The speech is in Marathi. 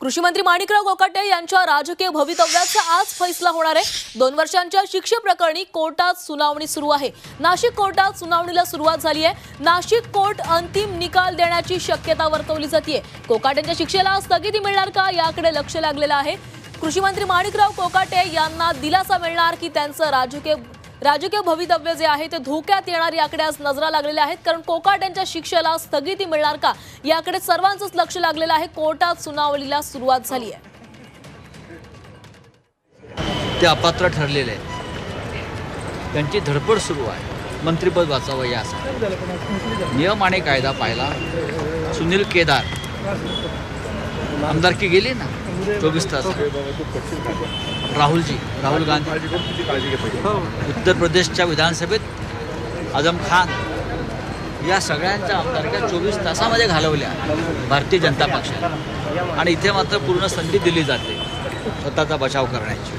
कृषी मंत्री माणिकराव कोकाटे यांच्या राजकीय भवितव्याचा आज फैसला होणार आहे. दोन वर्षांच्या शिक्षेप्रकरणी कोर्टात सुनावणी सुरू आहे. नाशिक कोर्टात सुनावणीला सुरुवात झाली आहे. नाशिक कोर्ट अंतिम निकाल देण्याची शक्यता वर्तवली जाते कोकाटेंच्या शिक्षेला स्थगिती मिळणार का याकडे लक्ष लागलेलं आहे. कृषी मंत्री माणिकराव कोकाटे यांना दिलासा मिळणार की त्यांचं राजकीय राजकीय भवितव्य जे आहे ते धोक्यात येणार याकडे आज नजरा लागलेल्या आहेत. कारण कोकाट्यांच्या शिक्षेला स्थगिती मिळणार का? याकडे सर्वांचंच लक्ष लागलेलं आहे. कोर्टात सुनावणीला सुरुवात झाली आहे. ते अपात्र ठरलेले आहेत. त्यांची धडपड सुरू आहे. मंत्रिपद वाचावं यासाठी. नियम आणि कायदा पाहिला. सुनील केदार. आमदारकी गेली ना? चोवीस तास. राहुलजी राहुल गांधी. उत्तर प्रदेशच्या विधानसभेत आझम खान या सगळ्यांच्या आमदारक्या चोवीस तासामध्ये घालवल्या भारतीय जनता पक्षाने. आणि इथे मात्र पूर्ण संधी दिली जाते स्वतःचा बचाव करण्याची.